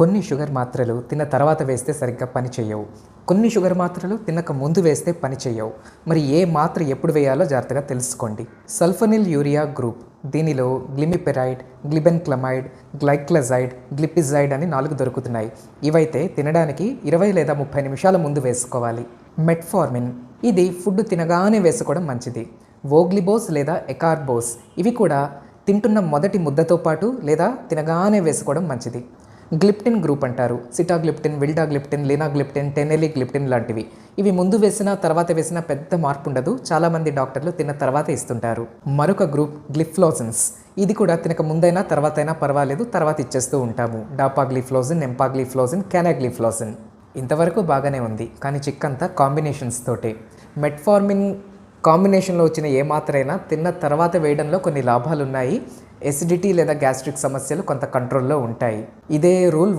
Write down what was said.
కొన్ని షుగర్ మాత్రలు తిన్న తర్వాత వేస్తే సరిగ్గా పని చేయవు కొన్ని షుగర్ మాత్రలు తినక ముందు వేస్తే పని చేయవు మరి ఏ మాత్ర ఎప్పుడు వేయాలో జాగ్రత్తగా తెలుసుకోండి. సల్ఫనిల్ యూరియా గ్రూప్ దీనిలో glimepiride glibenclamide gliclazide glipizide అని నాలుగు దొరుకుతున్నాయి. ఇవైతే తినడానికి ఇరవై లేదా ముప్పై నిమిషాల ముందు వేసుకోవాలి. మెట్ఫార్మిన్ ఇది ఫుడ్ తినగానే వేసుకోవడం మంచిది. వోగ్లిబోస్ లేదా ఎకార్బోస్ ఇవి కూడా తింటున్న మొదటి ముద్దతో పాటు లేదా తినగానే వేసుకోవడం మంచిది. గ్లిప్టిన్ గ్రూప్ అంటారు. Sitagliptin vildagliptin linagliptin teneligliptin లాంటివి. ఇవి ముందు వేసినా తర్వాత వేసినా పెద్ద మార్పు ఉండదు. చాలామంది డాక్టర్లు తిన్న తర్వాత ఇస్తుంటారు. మరొక గ్రూప్ గ్లిఫ్లోజన్స్. ఇది కూడా తినక ముందైనా తర్వాత అయినా పర్వాలేదు. తర్వాత ఇచ్చేస్తూ ఉంటాము. డాపాగ్లిఫ్లోజిన్ ఎంపాగ్లిఫ్లోజిన్ క్యానాగ్లిఫ్లోజిన్ ఇంతవరకు బాగానే ఉంది. కానీ చిక్కంతా కాంబినేషన్స్ తోటే. మెట్ఫార్మిన్ కాంబినేషన్లో వచ్చిన ఏ మాత్రైనా తిన్న తర్వాత వేయడంలో కొన్ని లాభాలు ఉన్నాయి ఎసిడిటీ లేదా గ్యాస్ట్రిక్ సమస్యలు కొంత కంట్రోల్లో ఉంటాయి. ఇదే రూల్